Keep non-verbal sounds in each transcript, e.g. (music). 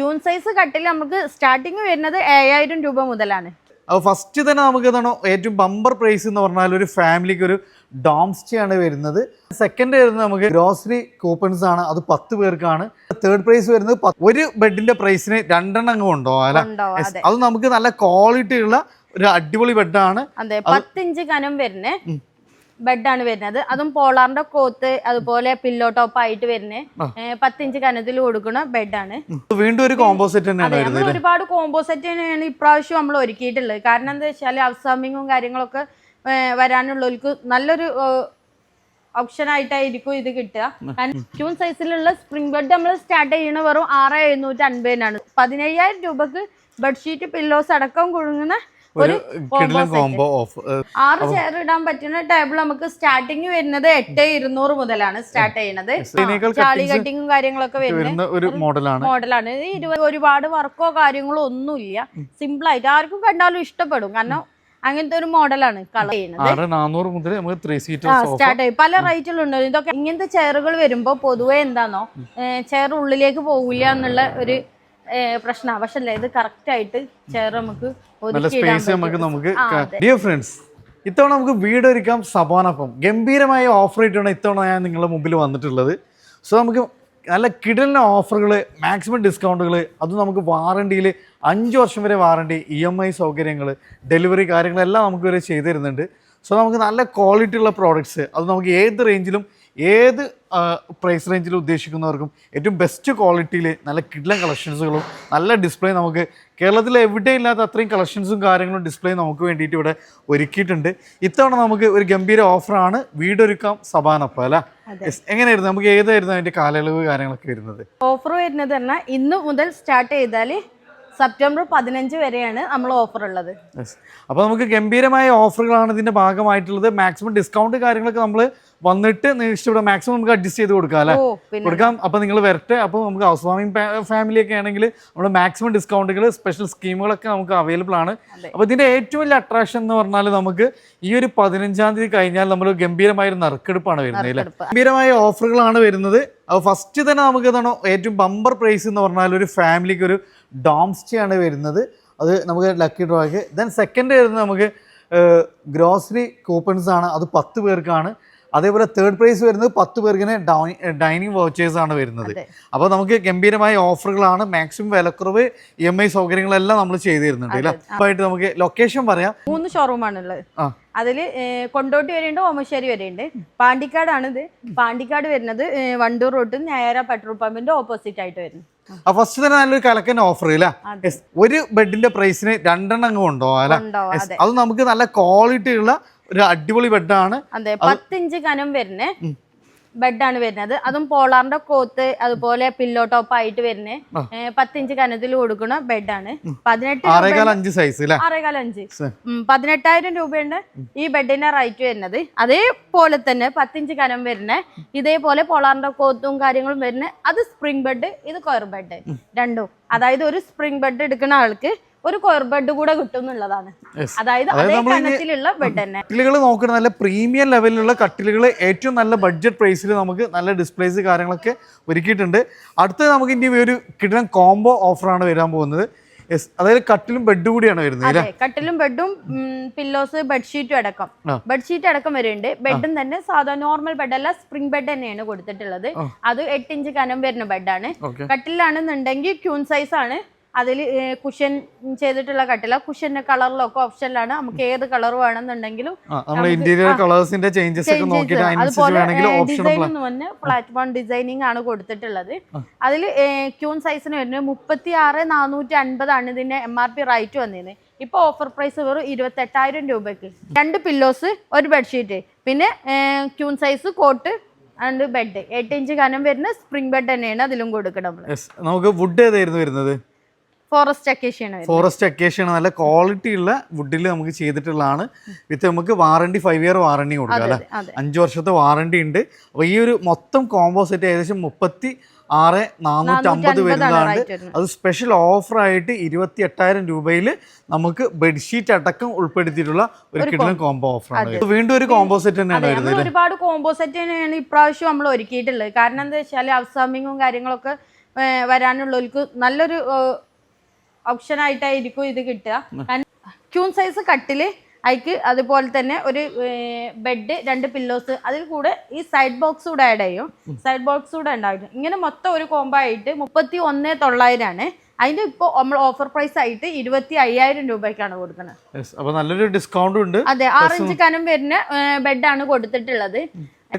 Queen size കട്ടിൽ നമുക്ക് starting വരുന്നത് ഏഴായിരം രൂപ മുതലാണ്. അപ്പോൾ ഫസ്റ്റ് തന്നെ നമുക്ക് എന്താണോ ഏറ്റവും ബമ്പർ പ്രൈസ് എന്ന് പറഞ്ഞാൽ ഒരു ഫാമിലിക്ക് ഒരു ഡോം സ്റ്റേ ആണ് വരുന്നത്. സെക്കൻഡ് വരുന്നത് നമുക്ക് ഗ്രോസറി കൂപ്പൺസ് ആണ്. അത് പത്ത് പേർക്കാണ്. തേർഡ് പ്രൈസ് വരുന്നത് ഒരു ബെഡിന്റെ പ്രൈസിന് രണ്ടെണ്ണം അങ്ങ് ഉണ്ടോ അല്ല? അത്. നമുക്ക് നല്ല ക്വാളിറ്റി ഉള്ള ഒരു അടിപൊളി ബെഡാണ് അതെ പത്തിഞ്ച് കനം വരുന്ന. ബെഡാണ് വരുന്നത്. അതും പോളാറിന്റെ കോത്ത് അതുപോലെ പില്ലോ ടോപ്പ് ആയിട്ട് വരുന്നത് പത്തിഞ്ച് കനത്തിൽ കൊടുക്കുന്ന ബെഡാണ് വീണ്ടും ഒരു കോമ്പോസിറ്റ് തന്നെയാണ് ഒരുപാട് കോമ്പോ നമ്മൾ ഒരുപാട് കോമ്പോസെറ്റ് തന്നെയാണ് ഇപ്രാവശ്യം നമ്മൾ ഒരുക്കിയിട്ടുള്ളത്. കാരണം എന്താ വെച്ചാൽ ഔട്ട്സാമിങ്ങും കാര്യങ്ങളൊക്കെ വരാനുള്ളവർക്ക് നല്ലൊരു ഓപ്ഷൻ ആയിട്ടായിരിക്കും ഇത് കിട്ടുക. കാരണം സൈസിലുള്ള സ്പ്രിംഗ് ബെഡ് നമ്മൾ സ്റ്റാർട്ട് ചെയ്യണ വെറും ആറ് എഴുന്നൂറ്റി അൻപതിനാണ് പതിനയ്യായിരം രൂപക്ക് ബെഡ്ഷീറ്റ് പില്ലോസ് അടക്കം കുഴുങ്ങുന്ന ഒരു കോംബോ ഓഫ് ആറ് ചെയർ ഇടാൻ പറ്റുന്ന ടേബിൾ നമുക്ക് സ്റ്റാർട്ടിങ് വരുന്നത് എട്ട് ഇരുന്നൂറ് മുതലാണ് സ്റ്റാർട്ട് ചെയ്യുന്നത്. ചാളി കട്ടിങ്ങും കാര്യങ്ങളൊക്കെ വരുന്ന ഒരു മോഡലാണ് മോഡലാണ് ഇത് ഒരുപാട് വർക്കോ കാര്യങ്ങളോ ഒന്നുമില്ല. സിമ്പിൾ ആയിട്ട് ആർക്കും കണ്ടാലും ഇഷ്ടപ്പെടും. കാരണം അങ്ങനത്തെ ഒരു മോഡലാണ് കളർ ചെയ്യുന്നത്. മുതൽ നമുക്ക് ത്രീ സ്റ്റാർട്ട് ചെയ്യും. പല റേറ്റിലുണ്ട് ഇതൊക്കെ ഇങ്ങനത്തെ ചെയറുകൾ വരുമ്പോൾ പൊതുവെ എന്താണോ ചെയർ ഉള്ളിലേക്ക് പോകില്ല എന്നുള്ള ഒരു പ്രശ്നമാണ് പക്ഷെ അല്ലേ ഇത് കറക്റ്റ് ആയിട്ട് ചെയർ നമുക്ക് നല്ല സ്പേസ് നമുക്ക് നമുക്ക് ഡിയർ ഫ്രണ്ട്സ് ഇത്തവണ നമുക്ക് വീടൊരുക്കാം സബാനൊപ്പം. ഗംഭീരമായ ഓഫർ ആയിട്ടാണ് ഇത്തവണ ഞാൻ നിങ്ങളുടെ മുമ്പിൽ വന്നിട്ടുള്ളത്. സോ നമുക്ക് നല്ല കിടലിന ഓഫറുകൾ മാക്സിമം ഡിസ്കൗണ്ടുകൾ അത് നമുക്ക് വാറണ്ടിയിൽ അഞ്ച് വർഷം വരെ വാറണ്ടി ഇ എം ഐ സൗകര്യങ്ങൾ ഡെലിവറി കാര്യങ്ങളെല്ലാം നമുക്ക് വരെ ചെയ്തു തരുന്നുണ്ട്. സോ നമുക്ക് നല്ല ക്വാളിറ്റി ഉള്ള പ്രോഡക്ട്സ് അത് നമുക്ക് ഏത് റേഞ്ചിലും ഏത് പ്രൈസ് റേഞ്ചിൽ ഉദ്ദേശിക്കുന്നവർക്കും ഏറ്റവും ബെസ്റ്റ് ക്വാളിറ്റിയിൽ നല്ല കിഡ്ലൻ കളക്ഷൻസുകളും നല്ല ഡിസ്പ്ലേ നമുക്ക് കേരളത്തിൽ എവിടെ ഇല്ലാത്ത അത്രയും കളക്ഷൻസും കാര്യങ്ങളും ഡിസ്പ്ലേ നമുക്ക് വേണ്ടിയിട്ട് ഇവിടെ ഒരുക്കിയിട്ടുണ്ട്. ഇത്തവണ നമുക്ക് ഒരു ഗംഭീര ഓഫറാണ് വീടൊരുക്കാം സഭാനപ്പം അല്ല. എങ്ങനെയായിരുന്നു? നമുക്ക് ഏതായിരുന്നു അതിന്റെ കാലയളവ് കാര്യങ്ങളൊക്കെ വരുന്നത്? ഓഫർ വരുന്നത് പറഞ്ഞാൽ ഇന്ന് മുതൽ സ്റ്റാർട്ട് ചെയ്താൽ സെപ്റ്റംബർ പതിനഞ്ച് വരെയാണ് നമ്മൾ ഓഫർ ഉള്ളത്. അപ്പോൾ നമുക്ക് ഗംഭീരമായ ഓഫറുകളാണ് ഇതിന്റെ ഭാഗമായിട്ടുള്ളത്. മാക്സിമം ഡിസ്കൗണ്ട് കാര്യങ്ങളൊക്കെ നമ്മൾ വന്നിട്ട് ഇഷ്ടപ്പെടും മാക്സിമം നമുക്ക് അഡ്ജസ്റ്റ് ചെയ്ത് കൊടുക്കാം അല്ലെ? കൊടുക്കാം. അപ്പൊ നിങ്ങൾ വരട്ടെ. അപ്പൊ നമുക്ക് ഹൗസ് വാമിംഗ് ഫാമിലി ഒക്കെ ആണെങ്കിൽ നമ്മൾ മാക്സിമം ഡിസ്കൗണ്ടുകൾ സ്പെഷ്യൽ സ്കീമുകളൊക്കെ നമുക്ക് അവൈലബിൾ ആണ്. അപ്പൊ ഇതിന്റെ ഏറ്റവും വലിയ അട്രാക്ഷൻ എന്ന് പറഞ്ഞാൽ നമുക്ക് ഈ ഒരു പതിനഞ്ചാം തീയതി കഴിഞ്ഞാൽ നമ്മൾ ഗംഭീരമായ ഒരു നറുക്കെടുപ്പാണ് വരുന്നത് അല്ലെ? ഗംഭീരമായ ഓഫറുകളാണ് വരുന്നത്. അപ്പോൾ ഫസ്റ്റ് തന്നെ നമുക്ക് ഇതാണോ ഏറ്റവും ബമ്പർ പ്രൈസ് എന്ന് പറഞ്ഞാൽ ഒരു ഫാമിലിക്ക് ഒരു ഡോം സ്റ്റേ ആണ് വരുന്നത്. അത് നമുക്ക് ലക്കി ഡ്രോയ്ക്ക് ദെൻ സെക്കൻഡ് വരുന്നത് നമുക്ക് ഗ്രോസറി കൂപ്പൺസ് ആണ്. അത് പത്ത് പേർക്കാണ്. അതേപോലെ തേർഡ് പ്രൈസ് വരുന്നത് പത്ത് പേർക്കിന് ഡൈനിങ് വൗച്ചേഴ്സ് ആണ് വരുന്നത്. അപ്പോൾ നമുക്ക് ഗംഭീരമായ ഓഫറുകളാണ് മാക്സിമം വിലക്കുറവ് ഇ എം ഐ സൗകര്യങ്ങളെല്ലാം നമ്മൾ ചെയ്തു തരുന്നുണ്ട് അല്ലേ അപ്പായിട്ട് നമുക്ക് ലൊക്കേഷൻ പറയാം. മൂന്ന് ഷോറൂമാണുള്ളത് ആണുള്ളത്. അതിൽ കൊണ്ടോട്ടി വരെയുണ്ട് ഓമശ്ശേരി വരെയുണ്ട്. പാണ്ടിക്കാടാണ് ഇത് പാണ്ടിക്കാട് വരുന്നത് വണ്ടൂർ റോഡ് ഞായറ പെട്രോൾ പമ്പിന്റെ ഓപ്പോസിറ്റ് ആയിട്ട് വരുന്നു. ഫസ്റ്റ് തന്നെ നല്ലൊരു കലക്കൻ ഓഫർ ഇല്ല? ഒരു ബെഡിന്റെ പ്രൈസിന് രണ്ടെണ്ണം അങ്ങ് കൊണ്ടുപോകാം അത്. നമുക്ക് നല്ല ക്വാളിറ്റി ഉള്ള ഒരു അടിപൊളി ബെഡാണ് അതെ പത്തിഞ്ച് കനം വരുന്നത് ബെഡാണ് വരുന്നത്. അതും പോളാറിന്റെ കോത്ത് അതുപോലെ പില്ലോ ടോപ്പ് ആയിട്ട് വരുന്നത് പത്തിഞ്ച് കനത്തിൽ കൊടുക്കുന്ന ബെഡാണ് പതിനെട്ട് അഞ്ച് സൈസ് ആറേകാൽ അഞ്ച് പതിനെട്ടായിരം രൂപയാണ് ഈ ബെഡിന്റെ റൈറ്റ് വരുന്നത്. അതേപോലെ തന്നെ പത്തിഞ്ച് കനം വരുന്നത് ഇതേപോലെ പോളാറിന്റെ കോത്തും കാര്യങ്ങളും വരുന്നത് അത് സ്പ്രിംഗ് ബെഡ് ഇത് കൊയർ ബെഡ് രണ്ടും. അതായത് ഒരു സ്പ്രിംഗ് ബെഡ് എടുക്കുന്ന ആൾക്ക് ഒരു കൊയർ ബെഡ് കൂടെ കിട്ടും എന്നുള്ളതാണ് അതായത് അതേ കണത്തിലുള്ള കനത്തിലുള്ള ബെഡ് തന്നെ. കട്ടിലുകൾ നോക്കുന്ന നല്ല പ്രീമിയം ലെവലിലുള്ള കട്ടിലുകൾ ഏറ്റവും നല്ല ബഡ്ജറ്റ് പ്രൈസിൽ നമുക്ക് നല്ല ഡിസ്പ്ലേസ് കാര്യങ്ങളൊക്കെ ഒരുക്കിയിട്ടുണ്ട്. അടുത്തത് നമുക്ക് ഇനി ഒരു കിട്ടുന്ന കോംബോ ഓഫറാണ് വരാൻ പോകുന്നത്. അതായത് കട്ടിലും ബെഡ് കൂടിയാണ് വരുന്നത് കട്ടിലും ബെഡും പില്ലോസ് ബെഡ്ഷീറ്റും അടക്കം. ബെഡ്ഷീറ്റ് അടക്കം വരുന്നുണ്ട് ബെഡും തന്നെ സാധാ നോർമൽ ബെഡ് അല്ല സ്പ്രിംഗ് ബെഡ് തന്നെയാണ് കൊടുത്തിട്ടുള്ളത്. അത് എട്ട് ഇഞ്ച് കനം വരുന്ന ബെഡാണ് കട്ടിലാണെന്നുണ്ടെങ്കിൽ ക്യൂൺ സൈസ് ആണ്. അതിൽ കുഷൻ ചെയ്തിട്ടുള്ള കട്ടില. കുഷന്റെ കളറിലൊക്കെ ഓപ്ഷനിലാണ്. നമുക്ക് ഏത് കളർ വേണമെന്നുണ്ടെങ്കിലും ഇന്റീരിയർ കളേഴ്സിന്റെ ചേഞ്ചസ് ഒക്കെ നോക്കിയിട്ട് അതുപോലെ ഡിസൈൻ എന്ന് പറഞ്ഞ പ്ലാറ്റ്ഫോം ഡിസൈനിങ് ആണ് കൊടുത്തിട്ടുള്ളത്. അതിൽ ക്യൂൺ സൈസിന് വരുന്നത് മുപ്പത്തി ആറ് നാനൂറ്റി അൻപതാണ് ഇതിന്റെ എം ആർ പി റൈറ്റ് വന്നിരുന്നത്. ഇപ്പൊ ഓഫർ പ്രൈസ് വെറും ഇരുപത്തെട്ടായിരം രൂപയ്ക്ക്. രണ്ട് പില്ലോസ് ഒരു ബെഡ്ഷീറ്റ് പിന്നെ queen size cot and bed എട്ട് ഇഞ്ച് കനം വരുന്ന സ്പ്രിംഗ് ബെഡ് തന്നെയാണ് അതിലും കൊടുക്കണം നമുക്ക് വുഡ് ഏതായിരുന്നു വരുന്നത്? ഫോറസ്റ്റ് അക്കേഷ്യാണ് ആണ് ഫോറസ്റ്റ് അക്കേഷൻ നല്ല ക്വാളിറ്റി ഉള്ള വുഡിൽ നമുക്ക് ചെയ്തിട്ടുള്ളതാണ്. വിത്ത് നമുക്ക് വാറണ്ടി ഫൈവ് ഇയർ വാറണ്ടി കൊടുക്കുക അല്ലേ? അഞ്ച് വർഷത്തെ വാറണ്ടി ഉണ്ട്. അപ്പോൾ ഈ ഒരു മൊത്തം കോംബോ സെറ്റ് ഏകദേശം മുപ്പത്തി ആറ് നാനൂറ്റി അമ്പത് വരുന്നതാണ് അത് സ്പെഷ്യൽ ഓഫറായിട്ട് ഇരുപത്തി എട്ടായിരം രൂപയിൽ നമുക്ക് ബെഡ്ഷീറ്റ് അടക്കം ഉൾപ്പെടുത്തിയിട്ടുള്ള ഒരു കിട്ടുന്ന കോംബോ ഓഫറാണ് വീണ്ടും ഒരു കോംബോ സെറ്റ് തന്നെയാണ് വരുന്നത് ഒരുപാട് ഒരുപാട് കോമ്പോസെറ്റ് തന്നെയാണ് ഇപ്രാവശ്യം നമ്മൾ ഒരുക്കിയിട്ടുള്ളത്. കാരണം എന്താ വെച്ചാൽ ഔട്ട്സാമിങ്ങും കാര്യങ്ങളൊക്കെ വരാനുള്ളവർക്ക് നല്ലൊരു ഓപ്ഷൻ ആയിട്ടായിരിക്കും ഇത് കിട്ടുക. ക്യൂൺ സൈസ് കട്ടിൽ അതിക്ക് അതുപോലെ തന്നെ ഒരു ബെഡ് രണ്ട് പില്ലോസ് അതിൽ കൂടെ ഈ സൈഡ് ബോക്സ് കൂടെ ആഡ് ചെയ്യും. സൈഡ് ബോക്സ് കൂടെ ഉണ്ടാവും ഇങ്ങനെ മൊത്തം ഒരു കോംബോ ആയിട്ട് മുപ്പത്തി ഒന്ന് തൊള്ളായിരമാണ് അതിന്റെ ഇപ്പോൾ നമ്മൾ ഓഫർ പ്രൈസ് ആയിട്ട് ഇരുപത്തി അയ്യായിരം രൂപയ്ക്കാണ് കൊടുക്കുന്നത്. നല്ലൊരു ഡിസ്കൗണ്ട് ഉണ്ട്. അതെ ആറ് ഇഞ്ച് കനം വരുന്ന ബെഡാണ് കൊടുത്തിട്ടുള്ളത്.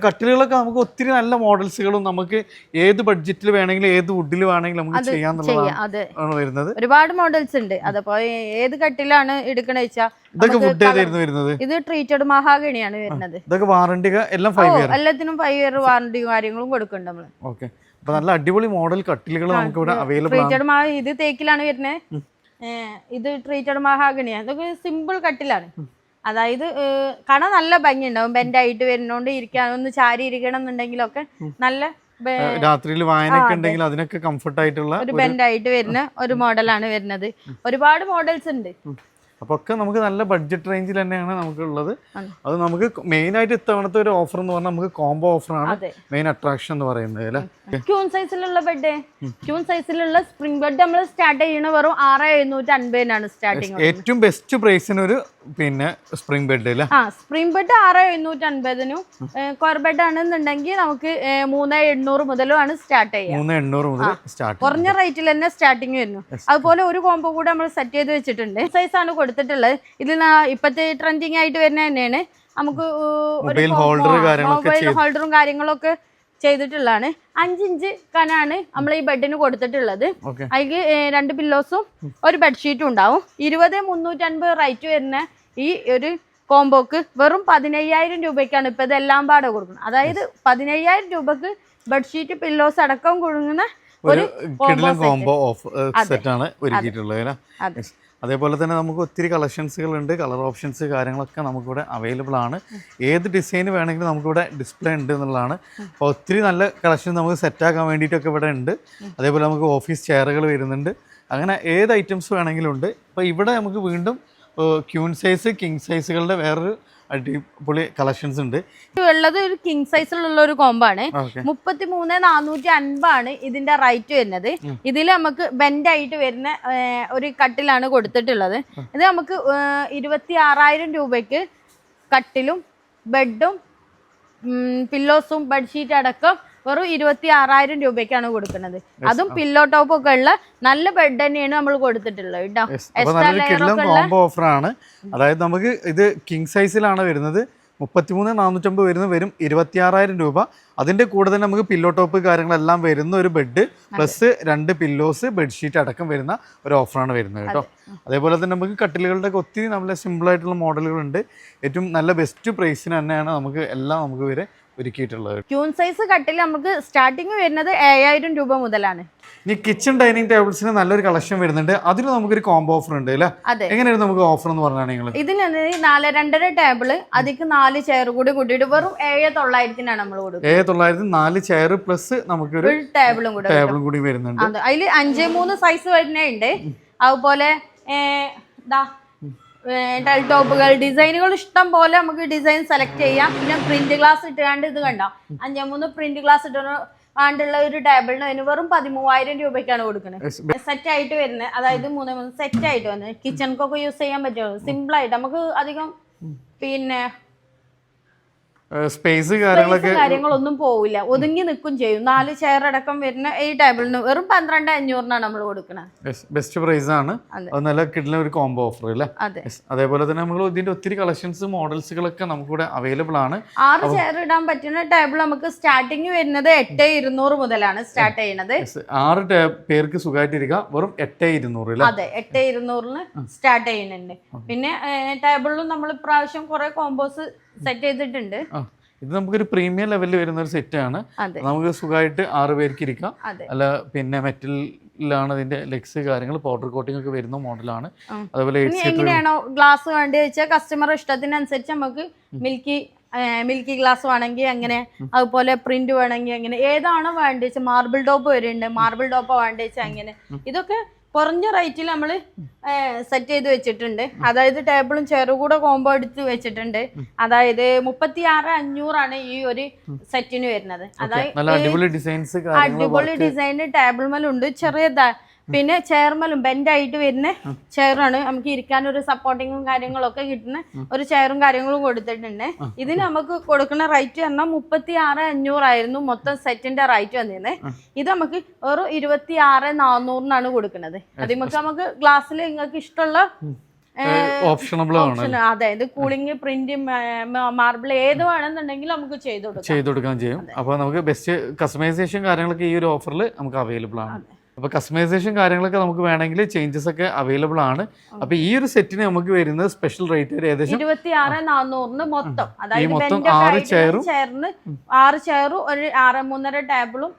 കട്ടിലുകളൊക്കെ നമുക്ക് ഒത്തിരി നല്ല മോഡൽസുകളും നമുക്ക് ഏത് ബഡ്ജറ്റിൽ വേണമെങ്കിലും ഏത് വുഡിൽ വേണമെങ്കിലും നമുക്ക് ചെയ്യാൻ ചെയ്യാം ആണ് വരുന്നത്. ഒരുപാട് മോഡൽസ് ഉണ്ട്. അതപ്പോ ഏത് കട്ടിലാണ് എടുക്കണ ഇതൊക്കെ വുഡ് ഏതായിരുന്നു വരുന്നത്? ഇത് ട്രീറ്റഡ് മഹാഗണിയാണ് വരുന്നത്. ഇതൊക്കെ വാറണ്ടി എല്ലാം ഫൈവ് ഇയർ എല്ലാത്തിനും ഫൈവ് ഇയർ വാറണ്ടിയും കാര്യങ്ങളും കൊടുക്കുന്നുണ്ട് നമ്മൾ. ഓക്കെ അപ്പൊ നല്ല അടിപൊളി മോഡൽ കട്ടിലുകൾ നമുക്ക് ഇവിടെ അവൈലബിൾ ആണ്. ഇത് തേക്കിലാണ് വരുന്നത്. ഇത് ട്രീറ്റഡ് മഹാഗണിയാണ് ഇതൊക്കെ സിമ്പിൾ കട്ടിലാണ്. അതായത് കണ നല്ല നല്ല ഭംഗിയുണ്ടാവും. ബെൻഡായിട്ട് വരുന്നോണ്ട് ഇരിക്കാൻ ഒന്ന് ചാരി ഇരിക്കണം എന്നുണ്ടെങ്കിലൊക്കെ നല്ല രാത്രിയിൽ വായനയൊക്കെ ഉണ്ടെങ്കിൽ അതിനൊക്കെ കംഫർട്ട് ആയിട്ടുള്ള ഒരു ബെൻഡായിട്ട് വരുന്ന ഒരു മോഡലാണ് വരുന്നത്. ഒരുപാട് മോഡൽസ് ഉണ്ട്. അപ്പൊ ഒക്കെ നമുക്ക് നല്ല ബഡ്ജറ്റ് റേഞ്ചിൽ തന്നെയാണ് നമുക്ക് ഉള്ളത് അത് നമുക്ക് മെയിൻ ആയിട്ട് ഇത്തവണത്തെ ഒരു ഓഫർ എന്ന് പറഞ്ഞാൽ നമുക്ക് കോംബോ ഓഫർ ആണ്. മെയിൻ അട്രാക്ഷൻ എന്ന് പറയുന്നത് അല്ലേ? ക്യൂൺ സൈസിലുള്ള ബെഡ് ക്യൂൺ സൈസിലുള്ള സ്പ്രിംഗ് ബെഡ് നമ്മൾ സ്റ്റാർട്ട് ചെയ്യണ വെറും ആറ് എഴുന്നൂറ്റി അൻപതിനാണ് സ്റ്റാർട്ടിങ് ഏറ്റവും ബെസ്റ്റ് പ്രൈസിന് ഒരു പിന്നെ സ്പ്രിംഗ് ബെഡ് അല്ലേ? ആ സ്പ്രിംഗ് ബെഡ് ആറ് എഴുന്നൂറ്റി അൻപതിനും കോർ ബെഡ് ആണെന്നുണ്ടെങ്കിൽ നമുക്ക് മൂന്ന് എണ്ണൂറ് മുതലും ആണ് സ്റ്റാർട്ട് ചെയ്യുക. മൂന്ന് എണ്ണൂറ് മുതൽ സ്റ്റാർട്ട് കുറഞ്ഞ റേറ്റിൽ തന്നെ സ്റ്റാർട്ടിങ് വരുന്നു. അതുപോലെ ഒരു കോംബോ കൂടെ നമ്മൾ സെറ്റ് ചെയ്ത് വെച്ചിട്ടുണ്ട്. സൈസ് ആണ് കൊടുത്തിട്ടുള്ളത്. ഇതിൽ ഇപ്പത്തെ ട്രെൻഡിങ് ആയിട്ട് വരുന്ന തന്നെയാണ്. നമുക്ക് മൊബൈൽ ഹോൾഡറും കാര്യങ്ങളൊക്കെ ചെയ്തിട്ടുള്ളതാണ്. അഞ്ചിഞ്ച് കനാണ് നമ്മൾ ഈ ബെഡിന് കൊടുത്തിട്ടുള്ളത്. അതിൽ രണ്ട് പില്ലോസും ഒരു ബെഡ്ഷീറ്റും ഉണ്ടാവും. ഇരുപത് മുന്നൂറ്റൻപത് റേറ്റ് വരുന്ന ഈ ഒരു കോംബോക്ക് വെറും പതിനയ്യായിരം രൂപയ്ക്കാണ് ഇപ്പൊ ഇതെല്ലാം പാടെ കൊടുക്കുന്നത്. അതായത് പതിനയ്യായിരം രൂപക്ക് ബെഡ്ഷീറ്റ് പില്ലോസ് അടക്കം കൊടുക്കുന്ന ഒരു. കോംബോ ഓഫ് സെറ്റ് ആണ് ഒരുക്കിയിട്ടുള്ളത്. അതേപോലെ തന്നെ നമുക്ക് ഒത്തിരി കളക്ഷൻസുകൾ ഉണ്ട് കളർ ഓപ്ഷൻസ് കാര്യങ്ങളൊക്കെ നമുക്കിവിടെ അവൈലബിൾ ആണ്. ഏത് ഡിസൈൻ വേണമെങ്കിലും നമുക്കിവിടെ ഡിസ്പ്ലേ ഉണ്ട് എന്നുള്ളതാണ്. അപ്പോൾ ഒത്തിരി നല്ല കളക്ഷൻ നമുക്ക് സെറ്റാക്കാൻ വേണ്ടിയിട്ടൊക്കെ ഇവിടെ ഉണ്ട്. അതേപോലെ നമുക്ക് ഓഫീസ് ചെയറുകൾ വരുന്നുണ്ട്. അങ്ങനെ ഏത് ഐറ്റംസ് വേണമെങ്കിലും ഉണ്ട്. അപ്പോൾ ഇവിടെ നമുക്ക് വീണ്ടും ക്യൂൺ സൈസ് കിങ് സൈസുകളുടെ വേറൊരു അടിപൊളി കളക്ഷൻസ് ഉണ്ട്. ഉള്ളത് ഒരു കിങ് സൈസിലുള്ള ഒരു കോമ്പാണ് ആണ്. മുപ്പത്തി മൂന്ന് നാനൂറ്റി അൻപതാണ് ഇതിന്റെ റൈറ്റ് വരുന്നത്. ഇതിൽ നമുക്ക് ബെൻഡ് ആയിട്ട് വരുന്ന ഒരു കട്ടിലാണ് കൊടുത്തിട്ടുള്ളത്. ഇത് നമുക്ക് ഇരുപത്തി ആറായിരം രൂപയ്ക്ക് കട്ടിലും ബെഡും പില്ലോസും ബെഡ്ഷീറ്റ് അടക്കം വെറും ഇരുപത്തി ആറായിരം രൂപയ്ക്കാണ് കൊടുക്കുന്നത്. അതും പില്ലോ ടോപ്പ് ഒക്കെ ഉള്ള നല്ല ബെഡ് തന്നെയാണ് നമ്മൾ കൊടുത്തിട്ടുള്ളത് കേട്ടോ. ഓഫറാണ് അതായത് നമുക്ക് ഇത് കിങ് സൈസിലാണ് വരുന്നത്. മുപ്പത്തിമൂന്ന് നാനൂറ്റമ്പത് വരുന്ന വരും ഇരുപത്തിയാറായിരം രൂപ. അതിന്റെ കൂടെ തന്നെ നമുക്ക് പില്ലോ ടോപ്പ് കാര്യങ്ങളെല്ലാം വരുന്ന ഒരു ബെഡ് പ്ലസ് രണ്ട് പില്ലോസ് ബെഡ്ഷീറ്റ് അടക്കം വരുന്ന ഒരു ഓഫറാണ് വരുന്നത് കേട്ടോ. അതേപോലെ തന്നെ നമുക്ക് കട്ടിലുകളുടെ ഒത്തിരി നല്ല സിമ്പിൾ ആയിട്ടുള്ള മോഡലുകളുണ്ട് ഏറ്റവും നല്ല ബെസ്റ്റ് പ്രൈസിന് തന്നെയാണ് നമുക്ക് എല്ലാം നമുക്ക് ഇവരെ ഒരുക്കിയിട്ടുള്ളത്. ക്യൂൺ സൈസ് കട്ടിൽ നമുക്ക് സ്റ്റാർട്ടിങ് വരുന്നത് ഏഴായിരം രൂപ മുതലാണ്. ഇനി കിച്ചൺ ഡൈനിങ് ടേബിൾസിന് നല്ലൊരു കളക്ഷൻ വരുന്നുണ്ട്. അതിന് നമുക്കൊരു കോംബോ ഓഫർ ഉണ്ട് അല്ലേ? എങ്ങനെയാണ് നമുക്ക് ഓഫർ എന്ന് പറഞ്ഞാൽ നിങ്ങൾ? ഇതിന് നാല് രണ്ടര ടേബിൾ അതിക്ക് നാല് ചെയർ കൂടി കൂട്ടിയിട്ട് വെറും ഏഴ് തൊള്ളായിരത്തിനാണ് നമ്മൾ കൊടുക്കുന്നത്. ഏഴ് തൊള്ളായിരത്തി നാല് ചെയർ പ്ലസ് നമുക്കൊരു ഒരു ടേബിളും കൂടി ടേബിളും കൂടി വരുന്നുണ്ട്. അതെ അതിൽ അഞ്ച് മൂന്ന് സൈസ് വരുന്നേ ഉണ്ട്. അതുപോലെ ദാ ടൈൽ ടോപ്പുകൾ ഡിസൈനുകൾ ഇഷ്ടം പോലെ നമുക്ക് ഡിസൈൻ സെലക്ട് ചെയ്യാം. പിന്നെ പ്രിന്റ് ഗ്ലാസ് ഇട്ടുകൊണ്ട് ഇത് കണ്ടോ? അഞ്ചേ മൂന്ന് പ്രിന്റ് ഗ്ലാസ് ഇട്ട ആണ്ടുള്ള ഒരു ടേബിളിന് അതിന് വെറും പതിമൂവായിരം രൂപയ്ക്കാണ് കൊടുക്കുന്നത് സെറ്റ് ആയിട്ട് വരുന്നത്. അതായത് മൂന്ന് മൂന്ന് സെറ്റ് ആയിട്ട് വന്നത് കിച്ചൺക്കൊക്കെ യൂസ് ചെയ്യാൻ പറ്റുള്ളൂ. സിമ്പിൾ ആയിട്ട്. നമുക്ക് അധികം പിന്നെ സ്പേസ് കാര്യങ്ങളൊക്കെ കാര്യങ്ങളൊന്നും പോവില്ല. ഒതുങ്ങി നിൽക്കും ചെയ്യും. നാല് ചെയർ അടക്കം വരുന്ന ഈ ടേബിളിന് വെറും പന്ത്രണ്ട് അഞ്ഞൂറിനാണ് നമ്മൾ കൊടുക്കുന്നത് ബെസ്റ്റ് പ്രൈസ് ആണ്. അതെ. നല്ല കിട്ടുന്ന ഒരു കോംബോ ഓഫർ അല്ലേ? അതെ. അതേപോലെ തന്നെ നമ്മൾ ഇതിന്റെ ഒത്തിരി കളക്ഷൻസ് മോഡൽസുകളൊക്കെ നമുക്കിവിടെ അവൈലബിൾ ആണ്. ആറ് ചെയർ ഇടാൻ പറ്റുന്ന ടേബിൾ നമുക്ക് സ്റ്റാർട്ടിങ് വരുന്നത് എട്ട് ഇരുന്നൂറ് മുതലാണ് സ്റ്റാർട്ട് ചെയ്യുന്നത്. ആറ് പേർക്ക് സുഖമായിട്ടിരിക്കുക വെറും എട്ട് ഇരുന്നൂറ് അതെ എട്ട് ഇരുന്നൂറിന് സ്റ്റാർട്ട് ചെയ്യുന്നുണ്ട്. പിന്നെ ടേബിളിലും നമ്മൾ ഇപ്രാവശ്യം കുറെ കോമ്പോസ് സെറ്റ് ചെയ്തിട്ടുണ്ട്. ഇത് നമുക്കൊരു പ്രീമിയം ലെവലിൽ വരുന്ന ഒരു സെറ്റ് ആണ്. നമുക്ക് സുഖമായിട്ട് ആറ് പേർക്ക് ഇരിക്കാം. അല്ല പിന്നെ മെറ്റലിലാണ് അതിന്റെ ലെഗ്സ് കാര്യങ്ങൾ പൗഡർ കോട്ടിംഗ് ഒക്കെ വരുന്ന മോഡലാണ്. അതുപോലെ എങ്ങനെയാണോ ഗ്ലാസ് വേണ്ടി വെച്ചാൽ കസ്റ്റമർ ഇഷ്ടത്തിനനുസരിച്ച് നമുക്ക് മിൽക്കി മിൽക്കി ഗ്ലാസ് വേണമെങ്കിൽ അങ്ങനെ അതുപോലെ പ്രിന്റ് വേണമെങ്കിൽ അങ്ങനെ ഏതാണോ വേണ്ടത് വെച്ചാൽ മാർബിൾ ടോപ്പ് വരുന്നുണ്ട്. മാർബിൾ ടോപ്പ് വേണ്ടത് വെച്ചാൽ അങ്ങനെ. ഇതൊക്കെ കുറഞ്ഞ റേറ്റിൽ നമ്മൾ സെറ്റ് ചെയ്ത് വെച്ചിട്ടുണ്ട്. അതായത് ടേബിളും ചെയറും കൂടെ കോംബോ എടുത്ത് വെച്ചിട്ടുണ്ട്. അതായത് മുപ്പത്തി ആറ് അഞ്ഞൂറാണ് ഈ ഒരു സെറ്റിന് വരുന്നത്. അതായത് അടിപൊളി ഡിസൈൻ ടേബിൾ മേലുണ്ട്. ചെറിയതാ പിന്നെ ചെയർമലും ബെൻഡായിട്ട് വരുന്ന ചെയറാണ്. നമുക്ക് ഇരിക്കാൻ ഒരു സപ്പോർട്ടിങ്ങും കാര്യങ്ങളൊക്കെ കിട്ടുന്ന ഒരു ചെയറും കാര്യങ്ങളും കൊടുത്തിട്ടുണ്ട്. ഇതിന് നമുക്ക് കൊടുക്കുന്ന റേറ്റ് പറഞ്ഞാൽ മുപ്പത്തി ആറ് അഞ്ഞൂറായിരുന്നു മൊത്തം സെറ്റിന്റെ റേറ്റ് വന്നിരുന്നത് ഇത് നമുക്ക് ഒരു ഇരുപത്തി ആറ് നാനൂറിനാണ് കൊടുക്കുന്നത് അത് നമുക്ക് ഗ്ലാസ്സിൽ നിങ്ങൾക്ക് ഇഷ്ടമുള്ള ഓപ്ഷണബിൾ ആണ്. ഓപ്ഷൻ അതായത് കൂളിംഗ് പ്രിന്റ് മാർബിൾ ഏത് വേണമെന്നുണ്ടെങ്കിലും നമുക്ക് ചെയ്തു കൊടുക്കാം. ചെയ്തു കൊടുക്കാൻ ചെയ്യും. അപ്പോൾ നമുക്ക് ബെസ്റ്റ് കസ്റ്റമൈസേഷൻ കാര്യങ്ങളൊക്കെ ഈ ഒരു ഓഫറിൽ നമുക്ക് അവൈലബിൾ ആണ്. അപ്പോൾ കസ്റ്റമൈസേഷൻ കാര്യങ്ങളൊക്കെ നമുക്ക് വേണമെങ്കിൽ ചേഞ്ചസ് ഒക്കെ അവൈലബിൾ ആണ്. അപ്പോൾ ഈ ഒരു സെറ്റിന് നമുക്ക് വരുന്നത് സ്പെഷ്യൽ റേറ്റ് ഒരു ഏകദേശം മൊത്തം. അതായത് ആറ് ചെയറും ആറ് ചെയറും ഒരു ആറ് മൂന്നര ടേബിളും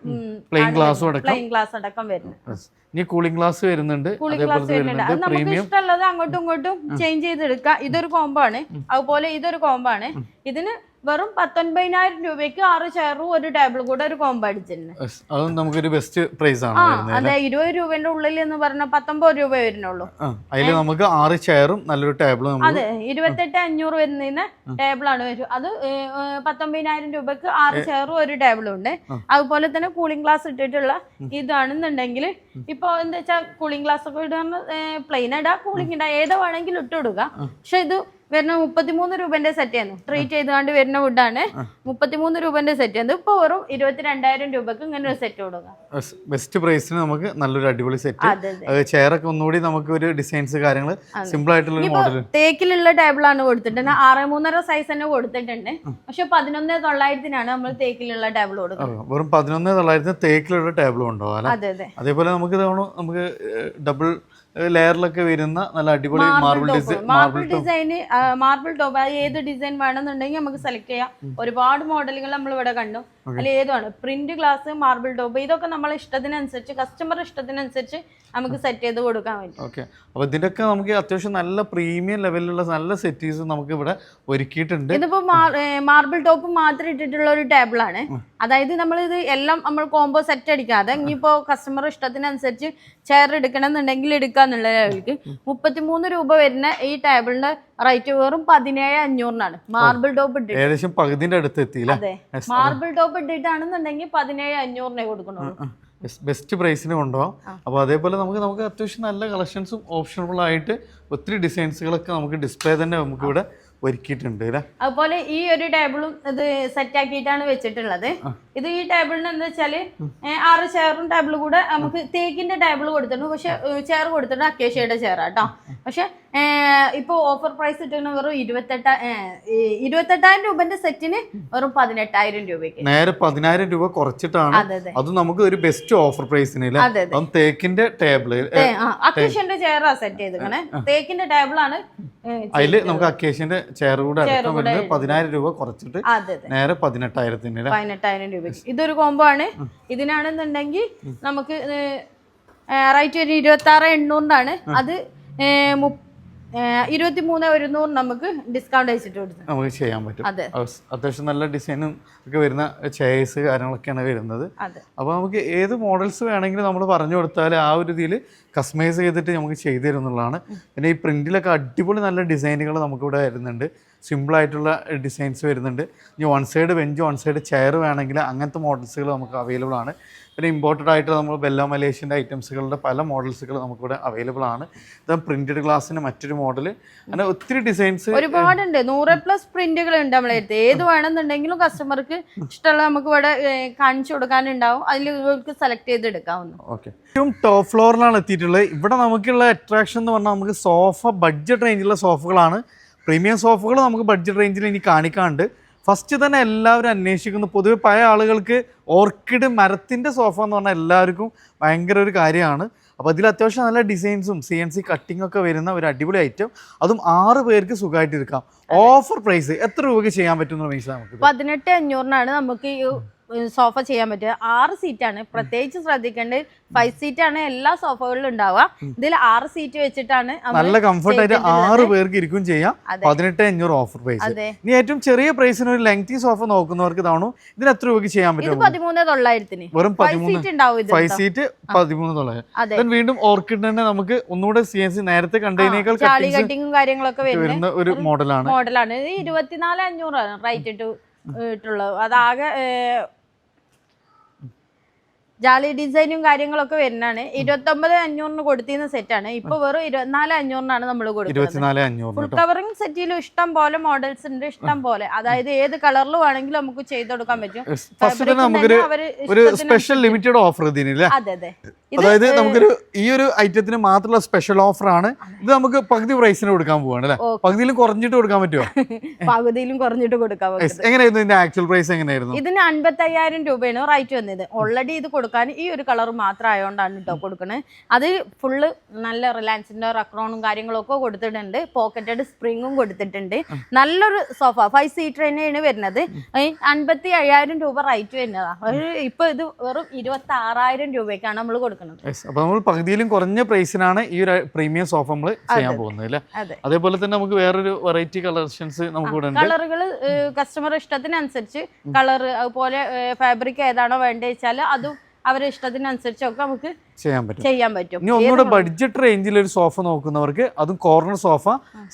പ്ലെയിൻ ഗ്ലാസും അടക്കം. പ്ലെയിൻ ഗ്ലാസ് അടക്കം വരുന്നത്. ഇനി കൂളിംഗ് ഗ്ലാസ് വരുന്നുണ്ട്. നമുക്ക് ഇഷ്ടമുള്ളത് അങ്ങോട്ടും ഇങ്ങോട്ടും ചേഞ്ച് ചെയ്തെടുക്കാം. ഇതൊരു കോംബോ ആണ്. അതുപോലെ ഇതൊരു കോംബോ ആണ്. ഇതിന് വെറും പത്തൊൻപതിനായിരം രൂപയ്ക്ക് ആറ് ചെയറും ഒരു ടേബിളും കൂടെ ഒരു കോംബോ അടിച്ചിട്ടുണ്ട് അതും നമുക്കൊരു ബെസ്റ്റ് പ്രൈസ് ആണ് അതെ ഇരുപത് രൂപന്റെ ഉള്ളിൽ എന്ന് പറഞ്ഞാൽ പത്തൊമ്പത് രൂപ വരുന്നുള്ളൂ. അതിൽ നമുക്ക് ആറ് ചെയറും നല്ലൊരു ടേബിളും അതെ ഇരുപത്തെട്ട് അഞ്ഞൂറ് വരുന്ന ടേബിളാണ് വരും അത് പത്തൊമ്പതിനായിരം രൂപക്ക് ആറ് ചെയറും ഒരു ടേബിളും ഉണ്ട്. അതുപോലെ തന്നെ കൂളിംഗ് ഗ്ലാസ് ഇട്ടിട്ടുള്ള ഇതാണെന്നുണ്ടെങ്കിൽ ഇപ്പൊ എന്താ വെച്ചാൽ കൂളിംഗ് ഗ്ലാസ് ഒക്കെ ഇടുക പ്ലെയിൻ ഇടാ കൂളിംഗ് ഇടാ ഏതാ വേണമെങ്കിലും ഇട്ട് പക്ഷെ ഇത് വരുന്ന മുപ്പത്തിമൂന്ന് രൂപന്റെ സെറ്റ് ആയിരുന്നു. ട്രീറ്റ് ചെയ്തുകൊണ്ട് വരുന്ന വുഡാണ് മുപ്പത്തിമൂന്ന് രൂപന്റെ സെറ്റ് ആയിരുന്നു. ഇപ്പൊ വെറും ഇരുപത്തിരണ്ടായിരം രൂപക്ക് ഇങ്ങനെ ഒരു സെറ്റ് കൊടുക്കുക ബെസ്റ്റ് പ്രൈസിന് നമുക്ക് നല്ലൊരു അടിപൊളി സെറ്റ് ചെയറൊക്കെ ഒന്നുകൂടി നമുക്ക് ഒരു ഡിസൈൻസ് കാര്യങ്ങൾ സിമ്പിൾ ആയിട്ടുള്ള മോഡൽ തേക്കിലുള്ള ടേബിളാണ് കൊടുത്തിട്ടുണ്ട്. ആറ് മൂന്നര സൈസ് തന്നെ കൊടുത്തിട്ടുണ്ട്. പക്ഷെ പതിനൊന്ന് തൊള്ളായിരത്തിനാണ് നമ്മൾ തേക്കിലുള്ള ടേബിൾ കൊടുക്കുന്നത്. വെറും പതിനൊന്ന് തൊള്ളായിരത്തിന് തേക്കിലുള്ള ടേബിളും അതെ അതെ. അതേപോലെ നമുക്ക് നമുക്ക് ഡബിൾ ലെയറിലൊക്കെ വരുന്ന നല്ല അടിപൊളി മാർബിൾ ഡിസൈൻ മാർബിൾ ഡിസൈന് മാർബിൾ ടോപ്പ് അത് ഏത് ഡിസൈൻ വേണമെന്നുണ്ടെങ്കിൽ നമുക്ക് സെലക്ട് ചെയ്യാം. ഒരുപാട് മോഡലുകൾ നമ്മൾ ഇവിടെ കണ്ടു. അതിൽ ഏതുമാണ് പ്രിന്റ് ഗ്ലാസ് മാർബിൾ ടോപ്പ് ഇതൊക്കെ നമ്മളെ ഇഷ്ടത്തിനനുസരിച്ച് കസ്റ്റമർ ഇഷ്ടത്തിനനുസരിച്ച് നമുക്ക് സെറ്റ് ചെയ്ത് കൊടുക്കാൻ പറ്റും. ഓക്കെ അപ്പോൾ ഇതിന്റെയൊക്കെ നമുക്ക് അത്യാവശ്യം നല്ല പ്രീമിയം ലെവലിലുള്ള നല്ല സെറ്റീസ് നമുക്ക് ഇവിടെ ഒരുക്കിയിട്ടുണ്ട്. ഇതിപ്പോ മാർബിൾ ടോപ്പ് മാത്രം ഇട്ടിട്ടുള്ള ഒരു ടേബിൾ ആണ്. അതായത് നമ്മൾ ഇത് എല്ലാം നമ്മൾ കോംബോ സെറ്റ് അടിക്കാതെ ഇനിയിപ്പോ കസ്റ്റമർ ഇഷ്ടത്തിനനുസരിച്ച് ചെയർ എടുക്കണം എന്നുണ്ടെങ്കിൽ എടുക്കാന്നുള്ള ലെവലിക്ക് മുപ്പത്തിമൂന്ന് രൂപ വരുന്ന ഈ ടേബിളിന്റെ റേറ്റ് വെറും പതിനേഴ് അഞ്ഞൂറിനാണ് മാർബിൾ ടോപ്പ് ഇട്ടിട്ട്. ഏകദേശം പകുതിന്റെ അടുത്ത് എത്തിയില്ല? അതെ. മാർബിൾ ടോപ്പ് ഇട്ടിട്ടാണെന്നുണ്ടെങ്കിൽ പതിനേഴ് അഞ്ഞൂറിനെ കൊടുക്കണുള്ളൂ ബെസ്റ്റ് പ്രൈസിന് കൊണ്ടുപോകാം അപ്പോൾ അതേപോലെ നമുക്ക് നമുക്ക് അത്യാവശ്യം നല്ല കളക്ഷൻസും ഓപ്ഷനബിൾ ആയിട്ട് ഒത്തിരി ഡിസൈൻസുകളൊക്കെ നമുക്ക് ഡിസ്പ്ലേ തന്നെ നമുക്ക് ഇവിടെ ഒരുക്കിയിട്ടുണ്ട് അതുപോലെ ഈ ഒരു ടേബിളും ഇത് സെറ്റ് ആക്കിയിട്ടാണ് വെച്ചിട്ടുള്ളത്. ഇത് ഈ ടേബിളിന് എന്താ വെച്ചാൽ ആറ് ചെയറും ടേബിളും കൂടെ നമുക്ക് തേക്കിന്റെ ടേബിൾ കൊടുത്തിട്ടുണ്ട്. പക്ഷെ ചെയർ കൊടുത്തിട്ടുണ്ട് അക്കേഷ്യയുടെ ചെയർ കേട്ടോ പക്ഷെ ഇപ്പൊ ഓഫർ പ്രൈസ് ഇട്ടിരുന്ന വെറും ഇരുപത്തെട്ട ഇരുപത്തെട്ടായിരം രൂപന്റെ സെറ്റിന് വെറും പതിനെട്ടായിരം രൂപയ്ക്ക്. നേരെ പതിനായിരം രൂപ കുറച്ചിട്ടാണ് അതെ നമുക്ക് ഒരു ബെസ്റ്റ് ഓഫർ പ്രൈസിന് തേക്കിന്റെ ടേബിൾ അക്കേഷന്റെ അക്കേഷ്യന്റെ ചെയറാ സെറ്റ് ചെയ്തേക്കണേ തേക്കിന്റെ ടേബിളാണ് അതിൽ നമുക്ക് അക്കേഷ്യന്റെ ചെയർ കൂടെ അടക്കം വരുന്നത് പതിനായിരം രൂപ കുറച്ചിട്ട് നേരെ പതിനെട്ടായിരത്തിന് പതിനെട്ടായിരം രൂപ. ഇതൊരു കോംബോ ആണ്. ഇതിനാണെന്നുണ്ടെങ്കിൽ നമുക്ക് റൈറ്റ് ഒരു ഇരുപത്തി ആറ് എണ്ണൂറിനാണ് അത് ഇരുപത്തി മൂന്ന് ഒരുന്നൂറ് നമുക്ക് ഡിസ്കൗണ്ട് അയച്ചിട്ട് കൊടുത്തു നമുക്ക് ചെയ്യാൻ പറ്റും. അതെ. അത് അത്യാവശ്യം നല്ല ഡിസൈനും ഒക്കെ വരുന്ന ചെയർസ് കാര്യങ്ങളൊക്കെയാണ് വരുന്നത്. അപ്പൊ അപ്പോൾ നമുക്ക് ഏത് മോഡൽസ് വേണമെങ്കിലും നമ്മൾ പറഞ്ഞു കൊടുത്താൽ ആ ഒരു ഇതിൽ കസ്റ്റമൈസ് ചെയ്തിട്ട് നമുക്ക് ചെയ്തു തരും എന്നുള്ളതാണ്. പിന്നെ ഈ പ്രിന്റിലൊക്കെ അടിപൊളി നല്ല ഡിസൈനുകൾ നമുക്കിവിടെ വരുന്നുണ്ട്. സിമ്പിളായിട്ടുള്ള ഡിസൈൻസ് വരുന്നുണ്ട്. ഇനി one side bench one side chair വേണമെങ്കിൽ അങ്ങനത്തെ മോഡൽസുകൾ നമുക്ക് അവൈലബിൾ ആണ്. പിന്നെ ഇമ്പോർട്ടഡ് ആയിട്ട് നമ്മൾ ബെല്ല മലേഷ്യന്റെ ഐറ്റംസുകളുടെ പല മോഡൽസുകൾ നമുക്കിവിടെ അവൈലബിൾ ആണ്. ഇത് പ്രിന്റഡ് ഗ്ലാസിന് മറ്റൊരു മോഡൽ അങ്ങനെ ഒത്തിരി ഡിസൈൻസ് ഒരുപാടുണ്ട്. നൂറ് പ്ലസ് പ്രിന്റുകൾ ഉണ്ട് നമ്മളെ അടുത്ത്. ഏത് വേണമെന്നുണ്ടെങ്കിലും കസ്റ്റമർക്ക് ഇഷ്ടമുള്ള നമുക്ക് ഇവിടെ കാണിച്ചു കൊടുക്കാനുണ്ടാവും. അതിൽ ഇവർക്ക് സെലക്ട് ചെയ്ത് എടുക്കാവുന്നു ഓക്കെ ഏറ്റവും ടോപ്പ് ഫ്ലോറിലാണ് എത്തിയിട്ടുള്ളത്. ഇവിടെ നമുക്കുള്ള അട്രാക്ഷൻ എന്ന് പറഞ്ഞാൽ നമുക്ക് സോഫ ബഡ്ജറ്റ് റേഞ്ചിലുള്ള സോഫകളാണ് പ്രീമിയം സോഫകൾ നമുക്ക് ബഡ്ജറ്റ് റേഞ്ചിൽ ഇനി കാണിക്കാണ്ട് ഫസ്റ്റ് തന്നെ എല്ലാവരും അന്വേഷിക്കുന്നു. പൊതുവെ പഴയ ആളുകൾക്ക് ഓർക്കിഡ് മരത്തിന്റെ സോഫ എന്ന് പറഞ്ഞാൽ എല്ലാവർക്കും ഭയങ്കര ഒരു കാര്യമാണ്. അപ്പോൾ അതിൽ അത്യാവശ്യം നല്ല ഡിസൈൻസും സി എൻ സി കട്ടിംഗ് ഒക്കെ വരുന്ന ഒരു അടിപൊളി ഐറ്റം അതും ആറ് പേർക്ക് സുഖമായിട്ട് എടുക്കാം ഓഫർ പ്രൈസ് എത്ര രൂപയ്ക്ക് ചെയ്യാൻ പറ്റുന്ന പൈസ നമുക്ക് പതിനെട്ട് അഞ്ഞൂറിനാണ് നമുക്ക് സോഫ ചെയ്യാൻ പറ്റുക. ആറ് സീറ്റാണ് പ്രത്യേകിച്ച് ശ്രദ്ധിക്കേണ്ടത് ഫൈവ് സീറ്റാണ് എല്ലാ സോഫകളിലും ഉണ്ടാവുക. ഇതിൽ ആറ് സീറ്റ് വെച്ചിട്ടാണ് നല്ല കംഫർട്ട് ആയിട്ട് ആറ് പേർക്ക് ഇരിക്കും ചെയ്യാം. പതിനെട്ട് അഞ്ഞൂറ് ഓഫർ പ്രൈസ് ഇനി ഏറ്റവും ചെറിയ പ്രൈസിന് ഒരു ലെങ്തി സോഫ നോക്കുന്നവർക്ക് ഇതാണു. ഇതിന് എത്ര രൂപയ്ക്ക് ചെയ്യാൻ പറ്റും? പതിമൂന്ന് തൊള്ളായിരത്തിന്. വെറും പതിമൂന്ന്. ഫൈവ് സീറ്റ് പതിമൂന്ന് തൊള്ളായിരം. വീണ്ടും ഓർക്കിഡ് തന്നെ നമുക്ക് ഒന്നുകൂടെ സി എൻ സി നേരത്തെ കണ്ടതിനേക്കാൾ കട്ടിങ്ങും കാര്യങ്ങളൊക്കെ വരുന്ന ഒരു മോഡലാണ് മോഡലാണ് ഇത് ഇരുപത്തിനാല് അഞ്ഞൂറാണ് റൈറ്റ് ഇട്ടു ഇട്ടുള്ളത്. അതാകെ ജാലി ഡിസൈനും കാര്യങ്ങളൊക്കെ വരുന്നതാണ്. ഇരുപത്തൊമ്പത് അഞ്ഞൂറിന് കൊടുത്തിരുന്ന സെറ്റാണ്. ഇപ്പൊ വെറും ഇരുപത്തിനാല് അഞ്ഞൂറിനാണ് നമ്മൾ കൊടുക്കുന്നത്. ഫുൾ കവറിംഗ് സെറ്റിലും ഇഷ്ടം പോലെ മോഡൽസ് ഉണ്ട് ഇഷ്ടം പോലെ. അതായത് ഏത് കളറിലും വേണമെങ്കിലും നമുക്ക് ചെയ്ത് കൊടുക്കാൻ പറ്റും. ഒരു സ്പെഷ്യൽ ലിമിറ്റഡ് ഓഫർ അതെ അതെ. അതായത് നമുക്കൊരു ഈ ഒരു ഐറ്റത്തിന് മാത്രമുള്ള സ്പെഷ്യൽ ഓഫർ ആണ്. ഇത് നമുക്ക് പകുതി പ്രൈസിന് കൊടുക്കാൻ പോവാണ് അല്ലെ. പകുതിയിലും കുറഞ്ഞിട്ട് കൊടുക്കാൻ പറ്റുമോ (laughs) പകുതിയിലും കുറഞ്ഞിട്ട് കൊടുക്കാൻ എങ്ങനെയായിരുന്നു ഇതിന്റെ ആക്ച്വൽ പ്രൈസ് എങ്ങനെയായിരുന്നു? ഇതിന് അൻപത്തി അയ്യായിരം രൂപയാണ് റൈറ്റ് വന്നത്. ഓൾറെഡി ഇത് കൊടുക്കാൻ ഈ ഒരു കളർ മാത്രം ആയതുകൊണ്ടാണ് കേട്ടോ കൊടുക്കുന്നത് അത് ഫുള്ള് നല്ല റിലയൻസിന്റെ റക്രോണും കാര്യങ്ങളൊക്കെ കൊടുത്തിട്ടുണ്ട്. പോക്കറ്റഡ് സ്പ്രിങ്ങും കൊടുത്തിട്ടുണ്ട്. നല്ലൊരു സോഫ ഫൈവ് സീറ്റർ തന്നെയാണ് വരുന്നത്. അൻപത്തി അയ്യായിരം രൂപ റൈറ്റ് വരുന്നതാ. ഒരു ഇപ്പൊ ഇത് വെറും ഇരുപത്തി ആറായിരം രൂപയ്ക്കാണ് നമ്മൾ കൊടുക്കുന്നത്. Yes. അപ്പൊ നമ്മൾ പകുതിയിലും കുറഞ്ഞ പ്രൈസിനാണ് ഈ ഒരു പ്രീമിയം സോഫ നമ്മൾ ചെയ്യാൻ പോകുന്നത് അല്ലേ? അതേപോലെ തന്നെ നമുക്ക് വേറൊരു വെറൈറ്റി കളക്ഷൻസ് നമുക്ക് ഇവിടെ കളറുകൾ കസ്റ്റമർ ഇഷ്ടത്തിനനുസരിച്ച് കളർ അതുപോലെ ഫാബ്രിക് ഏതാണോ വേണ്ടത് വെച്ചാൽ അതും അവരുടെ ഇഷ്ടത്തിനനുസരിച്ചൊക്കെ നമുക്ക് ചെയ്യാൻ പറ്റും. ചെയ്യാൻ പറ്റും. ഇനി ഒന്നുകൂടെ ബഡ്ജറ്റ് റേഞ്ചിൽ ഒരു സോഫ നോക്കുന്നവർക്ക് അതും കോർണർ സോഫ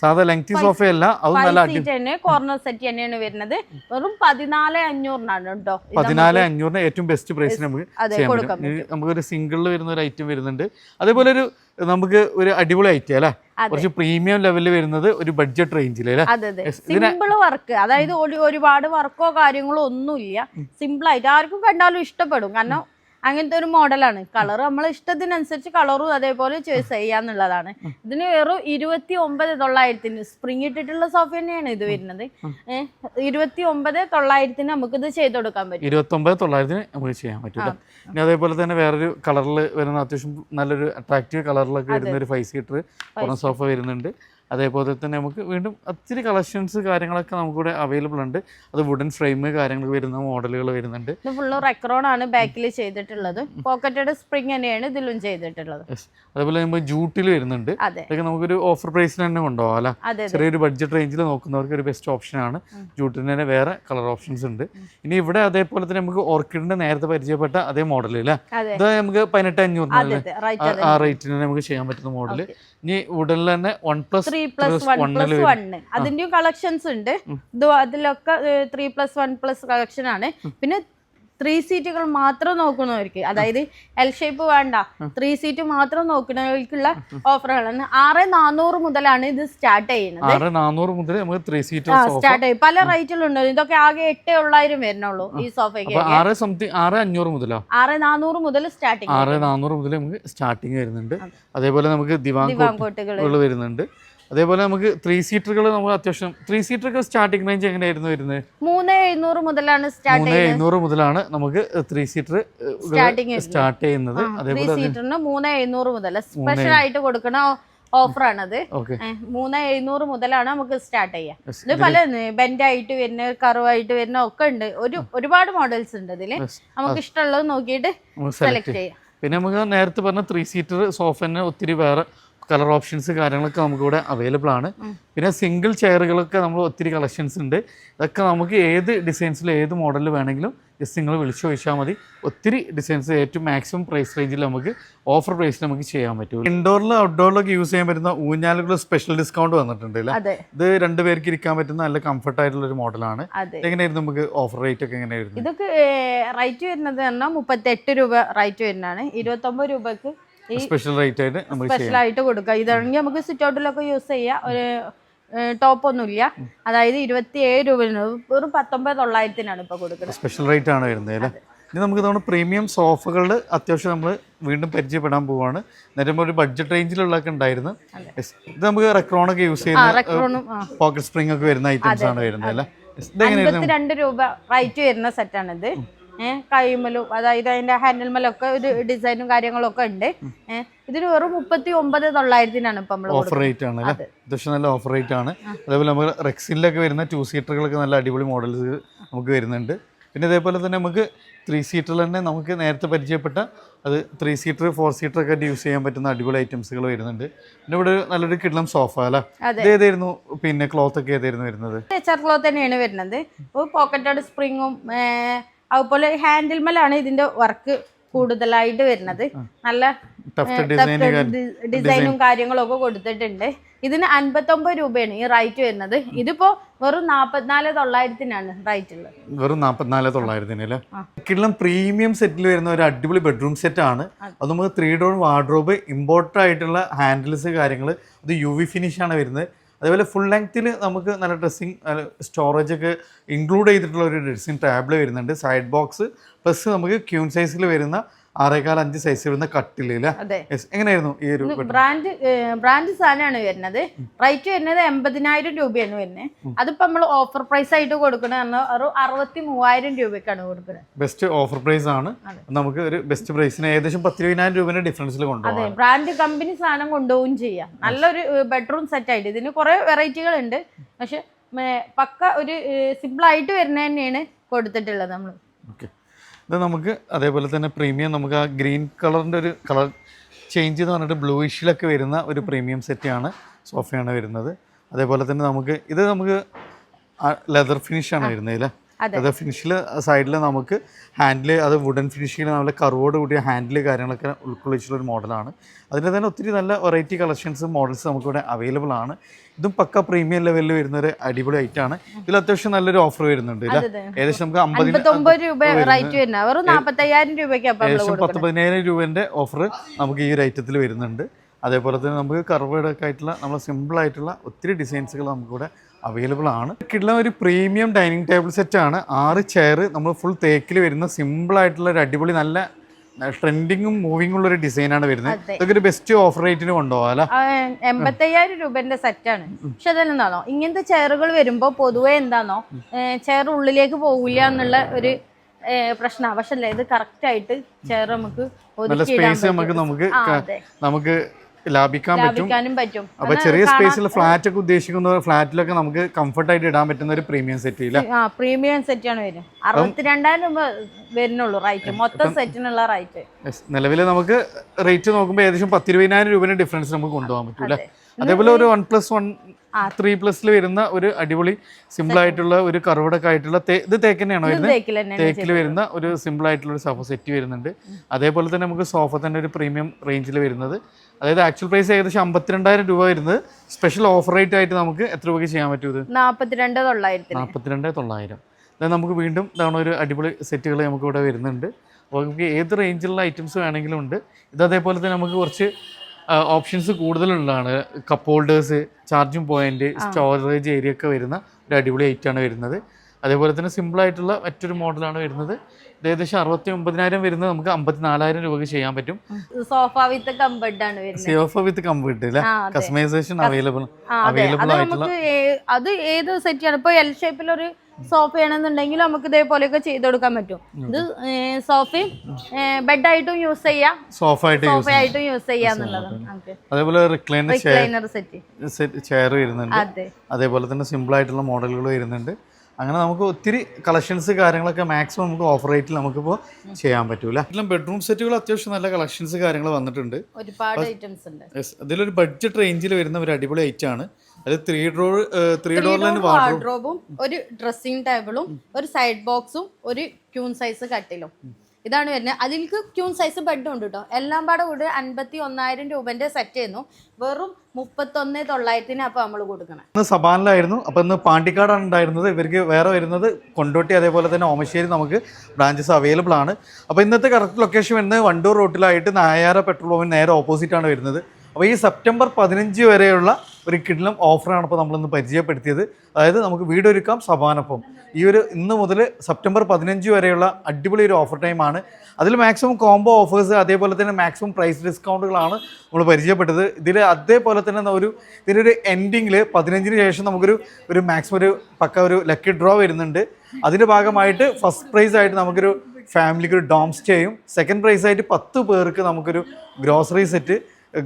സാധാ ലെങ്തി സോഫ അല്ല അതും നല്ല തന്നെ കോർണർ സെറ്റ് തന്നെയാണ് വരുന്നത്. വെറും പതിനാല് അഞ്ഞൂറിനാണ് കേട്ടോ. പതിനാല് അഞ്ഞൂറിന് ഏറ്റവും ബെസ്റ്റ് പ്രൈസ് നമുക്ക് ചെയ്യാൻ പറ്റും. ഇനി നമുക്കൊരു സിംഗിളിൽ വരുന്ന ഒരു ഐറ്റം വരുന്നുണ്ട്. അതേപോലെ ഒരു നമുക്ക് ഒരു അടിപൊളി ഐറ്റം അല്ലേ? കുറച്ച് പ്രീമിയം ലെവലിൽ വരുന്നത് ഒരു ബഡ്ജറ്റ് റേഞ്ചിൽ സിമ്പിൾ വർക്ക് അതായത് ഒരുപാട് വർക്കോ കാര്യങ്ങളോ ഒന്നുമില്ല. സിമ്പിൾ ആയിട്ട് ആർക്കും കണ്ടാലും ഇഷ്ടപ്പെടും. കാരണം അങ്ങനത്തെ ഒരു മോഡലാണ്. കളർ നമ്മൾ ഇഷ്ടത്തിനനുസരിച്ച് കളറും അതേപോലെ ചോയ്സ് ചെയ്യാന്നുള്ളതാണ്. ഇതിന് വെറും ഇരുപത്തി ഒമ്പത് തൊള്ളായിരത്തിന് സ്പ്രിങ് ഇട്ടിട്ടുള്ള സോഫ തന്നെയാണ് ഇത് വരുന്നത്. ഇരുപത്തി ഒമ്പത് തൊള്ളായിരത്തിന് നമുക്ക് ഇത് ചെയ്ത് കൊടുക്കാൻ പറ്റും. ഇരുപത്തി ഒമ്പത് തൊള്ളായിരത്തിന് നമുക്ക് ചെയ്യാൻ പറ്റില്ല ഇനി അതേപോലെ തന്നെ വേറൊരു കളറിൽ വരുന്ന അത്യാവശ്യം നല്ലൊരു അട്രാക്റ്റീവ് കളറിലൊക്കെ വരുന്ന ഒരു ഫൈവ് സീറ്റർ സോഫ വരുന്നുണ്ട്. അതേപോലെ തന്നെ നമുക്ക് വീണ്ടും ഒത്തിരി കളക്ഷൻസ് കാര്യങ്ങളൊക്കെ നമുക്കിവിടെ അവൈലബിൾ ഉണ്ട്. അത് വുഡൻ ഫ്രെയിം കാര്യങ്ങൾ വരുന്ന മോഡലുകൾ വരുന്നുണ്ട്. ഇത് ഫുള്ള് റെക്രോൺ ആണ് ബാക്കിൽ ചെയ്തിട്ടുള്ളത്. പോക്കറ്റഡ് സ്പ്രിംഗ് തന്നെയാണ് ഇതിലും ചെയ്തിട്ടുള്ളത്. അതേപോലെ നമ്മൾ ജൂട്ടിൽ വരുന്നുണ്ട്. അതൊക്കെ നമുക്കൊരു ഓഫർ പ്രൈസിൽ തന്നെ കൊണ്ടുപോകാം ചെറിയൊരു ബഡ്ജറ്റ് റേഞ്ചിൽ നോക്കുന്നവർക്ക് ഒരു ബെസ്റ്റ് ഓപ്ഷൻ ആണ്. ജൂട്ടിന് തന്നെ വേറെ കളർ ഓപ്ഷൻസ് ഉണ്ട്. ഇനി ഇവിടെ അതേപോലെ തന്നെ നമുക്ക് ഓർക്കിഡിന്റെ നേരത്തെ പരിചയപ്പെട്ട അതേ മോഡൽ അല്ലേ? ഇത് നമുക്ക് പതിനെട്ട് അഞ്ഞൂറ് ആ റേറ്റിന് നമുക്ക് ചെയ്യാൻ പറ്റുന്ന മോഡൽ ഇനി ഉടൻ തന്നെ one plus three plus one plus one അതിന്റെയും collections ഉണ്ട്. അതിലൊക്കെ three plus one plus collection ആണ്. പിന്നെ ത്രീ സീറ്റുകൾ മാത്രം നോക്കുന്നവർക്ക്. അതായത് എൽ ഷേപ്പ് വേണ്ട. ത്രീ സീറ്റ് മാത്രം നോക്കുന്നവർക്കുള്ള ഓഫറുകളാണ്. ആറ് നാനൂറ് മുതലാണ് ഇത് സ്റ്റാർട്ട് ചെയ്യുന്നത്. ആറ് നാനൂറ് മുതൽ നമുക്ക് ത്രീ സീറ്റർ ആ സ്റ്റാർട്ട് ചെയ്യും പല റേറ്റിലുണ്ട് ഇതൊക്കെ ആകെ എട്ട് തൊള്ളായിരം വരുന്നുള്ളൂ ഈ സോഫയ്ക്ക്. ആറ് സംതിങ് ആറ് അഞ്ഞൂറ് മുതലോ? ആറ് നാനൂറ് മുതൽ സ്റ്റാർട്ടിങ് ആറ് നാനൂറ് മുതൽ നമുക്ക് സ്റ്റാർട്ടിങ് വരുന്നുണ്ട്. അതേപോലെ നമുക്ക് ദിവാൻ കോട്ടുകൾ. വരുന്നുണ്ട്. അതേപോലെ നമുക്ക് ത്രീ സീറ്ററുകൾ നമ്മൾ അത്യാവശ്യം ത്രീ സീറ്ററൊക്കെ സ്റ്റാർട്ടിംഗ് റേഞ്ച് എങ്ങനെയായിരുന്നു വരുന്നത്? മൂന്ന് എഴുന്നൂറ് മുതലാണ് സ്റ്റാർട്ട് മൂന്ന് എഴുന്നൂറ് മുതലാണ് നമുക്ക് ത്രീ സീറ്റർ സ്റ്റാർട്ട് ചെയ്യുന്നത്. അതേപോലെ സീറ്ററിന് മൂന്ന് എഴുന്നൂറ് മുതൽ സ്പെഷ്യൽ ആയിട്ട് ഓഫറാണത് ഓക്കെ. മൂന്ന് എഴുന്നൂറ് മുതലാണ് നമുക്ക് സ്റ്റാർട്ട് ചെയ്യാം ഇത് പല ബെൻഡ് ആയിട്ട് വരുന്ന കറുവായിട്ട് വരുന്ന ഒക്കെ ഉണ്ട്. ഒരു ഒരുപാട് മോഡൽസ് ഉണ്ട് ഇതിൽ. നമുക്ക് ഇഷ്ടമുള്ളത് നോക്കിയിട്ട് സെലക്ട് ചെയ്യാം. പിന്നെ നമുക്ക് നേരത്തെ പറഞ്ഞ ത്രീ സീറ്റർ സോഫന് ഒത്തിരി വേറെ കളർ ഓപ്ഷൻസ് കാര്യങ്ങളൊക്കെ നമുക്ക് ഇവിടെ അവൈലബിൾ ആണ് പിന്നെ സിംഗിൾ ചെയറുകളൊക്കെ നമ്മൾ ഒത്തിരി കളക്ഷൻസ് ഉണ്ട്. ഇതൊക്കെ നമുക്ക് ഏത് ഡിസൈൻസിൽ ഏത് മോഡലിൽ വേണമെങ്കിലും ജസ്റ്റ് നിങ്ങൾ വിളിച്ചു ചോദിച്ചാൽ മതി. ഒത്തിരി ഡിസൈൻസ് ഏറ്റവും മാക്സിമം പ്രൈസ് റേഞ്ചിൽ നമുക്ക് ഓഫർ പ്രൈസിൽ നമുക്ക് ചെയ്യാൻ പറ്റും. ഇൻഡോറിലും ഔട്ട്ഡോറിലൊക്കെ യൂസ് ചെയ്യാൻ പറ്റുന്ന ഊഞ്ഞാലുകൾ സ്പെഷ്യൽ ഡിസ്കൗണ്ട് വന്നിട്ടുണ്ട് അല്ലേ? ഇത് രണ്ട് പേർക്ക് ഇരിക്കാൻ പറ്റുന്ന നല്ല കംഫർട്ട് ആയിട്ടുള്ള ഒരു മോഡലാണ് എങ്ങനെയായിരുന്നു നമുക്ക് ഓഫർ റേറ്റ് ഒക്കെ എങ്ങനെയായിരുന്നു? ഇതൊക്കെ റേറ്റ് വരുന്നത് പറഞ്ഞാൽ മുപ്പത്തെട്ട് രൂപ റേറ്റ് വരുന്നതാണ്. ഇരുപത്തൊമ്പത് രൂപക്ക് സ്പെഷ്യൽ റേറ്റ് ആയിട്ട് സ്പെഷ്യൽ ആയിട്ട് കൊടുക്കുക. ഇതാണെങ്കിൽ നമുക്ക് സിറ്റ് ഔട്ടിലൊക്കെ യൂസ് ചെയ്യാം. ഒരു ടോപ്പ് ഒന്നുമില്ല. അതായത് ഇരുപത്തി ഏഴ് രൂപ വെറും പത്തൊമ്പത് തൊള്ളായിരത്തിനാണ് ഇപ്പൊ കൊടുക്കുന്നത്. സ്പെഷ്യൽ റേറ്റ് ആണ് വരുന്നത് അല്ലേ? ഇനി നമുക്ക് നമ്മുടെ പ്രീമിയം സോഫകൾ അത്യാവശ്യം നമ്മൾ വീണ്ടും പരിചയപ്പെടാൻ പോവാണ്. നേരം ഒരു ബഡ്ജറ്റ് റേഞ്ചിലുള്ളതൊക്കെ ഉണ്ടായിരുന്നു. ഇത് നമുക്ക് റെക്രോൺ ഒക്കെ യൂസ് ചെയ്യുന്ന പോക്കറ്റ് സ്പ്രിംഗ് ഒക്കെ വരുന്ന ഐറ്റംസ് ആണ് വരുന്നത് അല്ലേ? രണ്ട് രൂപ റൈറ്റ് വരുന്ന സെറ്റാണിത് കൈമലും അതായത് അതിന്റെ ഹാൻഡിൽമലൊക്കെ ഒരു ഡിസൈനും കാര്യങ്ങളൊക്കെ ഉണ്ട്. ഇതിന് വെറും മുപ്പത്തി ഒമ്പത് തൊള്ളായിരത്തിനാണ് ഇപ്പൊ നമ്മൾ ഓഫർ റേറ്റ് ആണ് അത്യാവശ്യം നല്ല ഓഫർ റേറ്റ് ആണ്. അതേപോലെ നമുക്ക് റെക്സിലൊക്കെ വരുന്ന ടു സീറ്ററുകളൊക്കെ നല്ല അടിപൊളി മോഡൽസ് നമുക്ക് വരുന്നുണ്ട്. പിന്നെ ഇതേപോലെ തന്നെ നമുക്ക് ത്രീ സീറ്റർ തന്നെ നമുക്ക് നേരത്തെ പരിചയപ്പെട്ട അത് ത്രീ സീറ്റർ ഫോർ സീറ്റർ ഒക്കെ യൂസ് ചെയ്യാൻ പറ്റുന്ന അടിപൊളി ഐറ്റംസുകൾ വരുന്നുണ്ട്. പിന്നെ ഇവിടെ നല്ലൊരു കിടലം സോഫ അല്ലേ? ഏതായിരുന്നു? പിന്നെ ക്ലോത്ത് ഒക്കെ ഏതായിരുന്നു വരുന്നത്? ക്ലോത്ത് തന്നെയാണ് വരുന്നത്. പോക്കറ്റോട് സ്പ്രിങ്ങും അതുപോലെ ഹാൻഡിൽമേലാണ് ഇതിന്റെ വർക്ക് കൂടുതലായിട്ട് വരുന്നത്. നല്ല ഡിസൈനും കാര്യങ്ങളും ഒക്കെ കൊടുത്തിട്ടുണ്ട്. ഇതിന് അൻപത്തൊമ്പത് രൂപയാണ് ഈ റൈറ്റ് വരുന്നത്. ഇതിപ്പോ വെറും നാപ്പത്തിനാല് തൊള്ളായിരത്തിനാണ് റൈറ്റ് ഉള്ളത്. വെറും നാപ്പത്തിനാല് തൊള്ളായിരത്തിന് അല്ലേ? പ്രീമിയം സെറ്റിൽ വരുന്ന ഒരു അടിപൊളി ബെഡ്റൂം സെറ്റ് ആണ്. അത് നമുക്ക് ത്രീ ഡോർ വാർഡ്രോബ് ഇമ്പോർട്ടന്റ് ആയിട്ടുള്ള ഹാൻഡിൽസ് കാര്യങ്ങൾ അത് യു വി ഫിനിഷ് ആണ് വരുന്നത്. അതേപോലെ ഫുൾ ലെങ്ത്തിൽ നമുക്ക് നല്ല ഡ്രസ്സിങ് സ്റ്റോറേജ് ഒക്കെ ഇൻക്ലൂഡ് ചെയ്തിട്ടുള്ള ഒരു ഡ്രസ്സിങ് ടാബിൾ വരുന്നുണ്ട്. സൈഡ് ബോക്സ് പ്ലസ് നമുക്ക് ക്യൂൺ സൈസിൽ വരുന്ന ആറേകാൽ അഞ്ച് സൈസ് വരുന്ന Yes. എങ്ങനെയായിരുന്നു ഈ ഒരു ബ്രാൻഡ് ബ്രാൻഡ് സാധനമാണ് വരുന്നത്. റേറ്റ് വരുന്നത് എൺപതിനായിരം രൂപയാണ് വരുന്നത് അതിപ്പോ നമ്മൾ ഓഫർ പ്രൈസ് ആയിട്ട് കൊടുക്കണത് ഒരു അറുപത്തി മൂവായിരം രൂപക്കാണ് കൊടുക്കുന്നത് ബെസ്റ്റ് ഓഫർ പ്രൈസ് ആണ്. നമുക്ക് ഒരു ബെസ്റ്റ് പ്രൈസിന് ഏകദേശം പത്തിരുപതിനായിരം രൂപയുടെ ഡിഫറൻസിൽ കൊണ്ടുപോകും. അതെ ബ്രാൻഡ് കമ്പനി സാധനം കൊണ്ടുപോകും ചെയ്യാം. നല്ലൊരു ബെഡ്റൂം സെറ്റ് ആയിട്ട്. ഇതിന് കുറെ വെറൈറ്റികൾ ഉണ്ട്. പക്ഷെ പക്ക ഒരു സിമ്പിൾ ആയിട്ട് വരുന്ന തന്നെയാണ് കൊടുത്തിട്ടുള്ളത് നമ്മൾ ഓക്കെ ഇത് നമുക്ക് അതേപോലെ തന്നെ പ്രീമിയം നമുക്ക് ആ ഗ്രീൻ കളറിന്റെ ഒരു കളർ ചേഞ്ച് എന്ന് പറഞ്ഞിട്ട് ബ്ലൂയിഷിലൊക്കെ വരുന്ന ഒരു പ്രീമിയം സെറ്റാണ് സോഫയാണ് വരുന്നത്. അതേപോലെ തന്നെ നമുക്ക് ഇത് നമുക്ക് ലെതർ ഫിനിഷാണ് വരുന്നത് അല്ലേ? അതെ. ഫിനിഷിൽ സൈഡിൽ നമുക്ക് ഹാൻഡിൽ അത് വുഡൻ ഫിനിഷിൽ നല്ല കർവോട് കൂടിയ ഹാൻഡിൽ കാര്യങ്ങളൊക്കെ ഉൾക്കൊള്ളിച്ചുള്ള ഒരു മോഡലാണ്. അതിന്റെ തന്നെ ഒത്തിരി നല്ല വെറൈറ്റി കളക്ഷൻസ് മോഡൽസ് നമുക്കിവിടെ അവൈലബിൾ ആണ്. ഇതും പക്ക പ്രീമിയം ലെവലിൽ വരുന്ന ഒരു അടിപൊളി ഐറ്റം ആണ്. ഇതിൽ അത്യാവശ്യം നല്ലൊരു ഓഫർ വരുന്നുണ്ട്. ഏകദേശം നമുക്ക് അമ്പതിന് അൻപത്തൊമ്പത് രൂപ ഏകദേശം പത്ത് പതിനായിരം രൂപേന്റെ ഓഫർ നമുക്ക് ഈ ഒരു ഐറ്റത്തിൽ വരുന്നുണ്ട്. അതേപോലെ തന്നെ നമുക്ക് കർവേഡൊക്കെ ആയിട്ടുള്ള നമ്മൾ സിമ്പിൾ ആയിട്ടുള്ള ഒത്തിരി ഡിസൈൻസുകൾ നമുക്കിവിടെ അവൈലബിൾ ആണ്. കിട്ടുന്ന ഒരു പ്രീമിയം ഡൈനിങ് ടേബിൾ സെറ്റ് ആണ്. ആറ് ചെയർ നമ്മൾ ഫുൾ തേക്കിൽ വരുന്ന സിമ്പിൾ ആയിട്ടുള്ള ഒരു അടിപൊളി നല്ല ട്രെൻഡിങ്ങും മൂവിംഗ് ഉള്ള ഒരു ഡിസൈനാണ് വരുന്നത്. ഇതൊക്കെ ഒരു ബെസ്റ്റ് ഓഫർ റേറ്റിന് കൊണ്ടുപോകാം എൺപത്തയ്യായിരം രൂപന്റെ സെറ്റാണ് പക്ഷെ അതെന്താണോ ഇങ്ങനത്തെ ചെയറുകൾ വരുമ്പോ പൊതുവെ എന്താണോ ചെയർ ഉള്ളിലേക്ക് പോകില്ല എന്നുള്ള ഒരു പ്രശ്നമാണ് പക്ഷെ അല്ലേ ഇത് കറക്റ്റ് ആയിട്ട് ചെയർ നമുക്ക് സ്പേസ് നമുക്ക് നമുക്ക്. നമുക്ക് ലാഭിക്കാൻ പറ്റും. അപ്പൊ ചെറിയ സ്പേസിൽ ഫ്ലാറ്റ് ഒക്കെ ഉദ്ദേശിക്കുന്ന ഫ്ലാറ്റിലൊക്കെ നമുക്ക് കംഫർട്ട് ആയിട്ട് ഇടാൻ പറ്റുന്ന ഒരു പ്രീമിയം സെറ്റ് ഇല്ല? പ്രീമിയം സെറ്റ് ആണ് വരും അറുപത്തിരണ്ടായിരം രൂപ വരുന്നുള്ളൂ റൈറ്റ് മൊത്തം സെറ്റിനുള്ള റൈറ്റ് നിലവിൽ നമുക്ക് റേറ്റ് നോക്കുമ്പോൾ ഏകദേശം പത്തിരുപതിനായിരം രൂപയുടെ ഡിഫറൻസ് നമുക്ക് കൊണ്ടുപോകാൻ പറ്റൂല അതെ. അതേപോലെ ഒരു വൺ പ്ലസ് വൺ ത്രീ പ്ലസിൽ വരുന്ന ഒരു അടിപൊളി സിമ്പിൾ ആയിട്ടുള്ള ഒരു കറുവടൊക്കെ ആയിട്ടുള്ള ഇത് തേക്ക് തന്നെയാണോ വരുന്നത് തേക്കിൽ വരുന്ന ഒരു സിമ്പിൾ ആയിട്ടുള്ള ഒരു സോഫ സെറ്റ് വരുന്നുണ്ട്. അതേപോലെ തന്നെ നമുക്ക് സോഫ തന്നെ ഒരു പ്രീമിയം റേഞ്ചിൽ വരുന്നത്. അതായത് ആക്ച്വൽ പ്രൈസ് ഏകദേശം അമ്പത്തിരണ്ടായിരം രൂപ വരുന്നത്. സ്പെഷ്യൽ ഓഫർ റേറ്റ് ആയിട്ട് നമുക്ക് എത്ര രൂപയ്ക്ക് ചെയ്യാൻ പറ്റും ഇത്? നാപ്പത്തിരണ്ട് തൊള്ളായിരത്തിന്. നാൽപ്പത്തിരണ്ട് തൊള്ളായിരം. നമുക്ക് വീണ്ടും ഇതാണ് ഒരു അടിപൊളി സെറ്റുകൾ നമുക്ക് ഇവിടെ വരുന്നുണ്ട്. അപ്പോൾ നമുക്ക് ഏത് റേഞ്ചിലുള്ള ഐറ്റംസ് വേണമെങ്കിലും ഉണ്ട്. ഇത് അതേപോലെ തന്നെ നമുക്ക് കുറച്ച് options കൂടുതലുള്ളതാണ്. Cup holders charging point storage area ഒക്കെ വരുന്ന ഒരു അടിപൊളി ഐറ്റാണ് വരുന്നത്. അതേപോലെ തന്നെ സിമ്പിൾ ആയിട്ടുള്ള മറ്റൊരു മോഡലാണ് വരുന്നത്. ഏകദേശം അറുപത്തി ഒമ്പതിനായിരം വരുന്നത് നമുക്ക് അമ്പത്തിനാലായിരം രൂപയ്ക്ക് ചെയ്യാൻ പറ്റും. സോഫ വിത്ത് കംബർഡ് ആണ് വരുന്നത്. സോഫ വിത്ത് കംഫർട്ട് അല്ലേ കസ്റ്റമൈസേഷൻ അവൈലബിൾ അവൈലബിൾ ആയിട്ടുള്ള അത് ഏത് സെറ്റ് ആണ്? ഇപ്പൊ എൽ ഷേപ്പിൽ ഒരു സോഫ ആണെന്നുണ്ടെങ്കിൽ നമുക്ക് ഇതേപോലെയൊക്കെ ചെയ്ത് കൊടുക്കാൻ പറ്റും. ഇത് സോഫയും ബെഡായിട്ടും യൂസ് ചെയ്യാം. സോഫ ആയിട്ട് യൂസ് സോഫ ആയിട്ടും യൂസ് ചെയ്യാന്നുള്ളത് നമുക്ക് അതേപോലെ റിക്ലൈനർ സെറ്റ് ചെയർ വരുന്നുണ്ട്. അതേപോലെ തന്നെ സിമ്പിൾ ആയിട്ടുള്ള മോഡലുകൾ വരുന്നുണ്ട്. അങ്ങനെ നമുക്ക് ഒത്തിരി കളക്ഷൻസ് കാര്യങ്ങളൊക്കെ മാക്സിമം നമുക്ക് ഓഫർ റേറ്റിൽ നമുക്കിപ്പോൾ ചെയ്യാൻ പറ്റൂല. ബെഡ്റൂം സെറ്റുകൾ അത്യാവശ്യം നല്ല കളക്ഷൻസ് കാര്യങ്ങൾ വന്നിട്ടുണ്ട്. ഒരുപാട് ഐറ്റംസ് ഉണ്ട്. അതിലൊരു ബഡ്ജറ്റ് റേഞ്ചിൽ വരുന്ന ഒരു അടിപൊളി ഐറ്റം ആണ്. അത് ത്രീ ഡോർ ത്രീ ഡോർ തന്നെ വാർഡ്രോബും ഒരു ഡ്രസ്സിംഗ് ടേബിളും ഒരു സൈഡ് ബോക്സും ഒരു ക്യൂൺ സൈസ് കട്ടിലും. ഇതാണ് വരുന്നത്. അതിൽക്ക് ക്യൂൺ സൈസ് ബെഡും ഉണ്ട് കേട്ടോ എല്ലാം പാടെ കൂടി അൻപത്തി ഒന്നായിരം രൂപന്റെ സെറ്റ് ചെയ്യുന്നു. വെറും മുപ്പത്തൊന്ന് തൊള്ളായിരത്തിന് അപ്പൊ നമ്മൾ കൊടുക്കണം. ഇന്ന് സബാനിലായിരുന്നു. അപ്പോൾ ഇന്ന് പാണ്ടിക്കാടാണ് ഉണ്ടായിരുന്നത്. ഇവർക്ക് വേറെ വരുന്നത് കൊണ്ടോട്ടി അതേപോലെ തന്നെ ഓമശ്ശേരി നമുക്ക് ബ്രാഞ്ചസ് അവൈലബിൾ ആണ്. അപ്പോൾ ഇന്നത്തെ കറക്റ്റ് ലൊക്കേഷൻ വരുന്നത് വണ്ടൂർ റോട്ടിലായിട്ട് നായാര പെട്രോൾ പമ്പിന് നേരെ ഓപ്പോസിറ്റ് ആണ് വരുന്നത്. അപ്പോൾ ഈ സെപ്റ്റംബർ പതിനഞ്ച് വരെയുള്ള ഒരു കിടിലം ഓഫറാണ് ഇപ്പോൾ നമ്മളിന്ന് പരിചയപ്പെടുത്തിയത്. അതായത് നമുക്ക് വീടൊരുക്കാം സഭാനൊപ്പം. ഈ ഒരു ഇന്ന് മുതൽ സെപ്റ്റംബർ പതിനഞ്ച് വരെയുള്ള അടിപൊളി ഒരു ഓഫർ ടൈമാണ് അതിൽ മാക്സിമം കോംബോ ഓഫേഴ്സ് അതേപോലെ തന്നെ മാക്സിമം പ്രൈസ് ഡിസ്കൗണ്ടുകളാണ് നമ്മൾ പരിചയപ്പെട്ടത്. ഇതിൽ അതേപോലെ തന്നെ ഒരു ഇതിനൊരു എൻഡിങ്ങിൽ പതിനഞ്ചിന് ശേഷം നമുക്കൊരു ഒരു മാക്സിമം ഒരു പക്ക ഒരു ലക്കി ഡ്രോ വരുന്നുണ്ട്. അതിന്റെ ഭാഗമായിട്ട് ഫസ്റ്റ് പ്രൈസ് ആയിട്ട് നമുക്കൊരു ഫാമിലിക്ക് ഒരു ഡോം സ്റ്റേയും സെക്കൻഡ് പ്രൈസ് ആയിട്ട് പത്ത് പേർക്ക് നമുക്കൊരു ഗ്രോസറി സെറ്റ്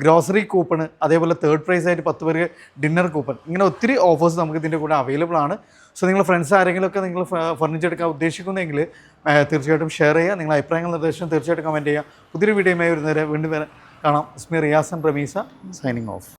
ഗ്രോസറി കൂപ്പൺ അതേപോലെ തേർഡ് പ്രൈസ് ആയിട്ട് പത്ത് പേർക്ക് ഡിന്നർ കൂപ്പൺ ഇങ്ങനെ ഒത്തിരി ഓഫേഴ്സ് നമുക്ക് ഇതിന്റെ കൂടെ അവൈലബിൾ ആണ്. സോ നിങ്ങൾ ഫ്രണ്ട്സ് ആരെങ്കിലുമൊക്കെ നിങ്ങൾ ഫർണിച്ചർ എടുക്കാൻ ഉദ്ദേശിക്കുന്നെങ്കിൽ തീർച്ചയായിട്ടും ഷെയർ ചെയ്യുക. നിങ്ങളുടെ അഭിപ്രായങ്ങൾ നിർദ്ദേശം തീർച്ചയായിട്ടും കമന്റ് ചെയ്യുക. പുതിയൊരു വീഡിയോയുമായി വരുന്നവരെ വീണ്ടും കാണാം. ഇസ്മി റിയാസൻ പ്രമീസ സൈനിങ് ഓഫ്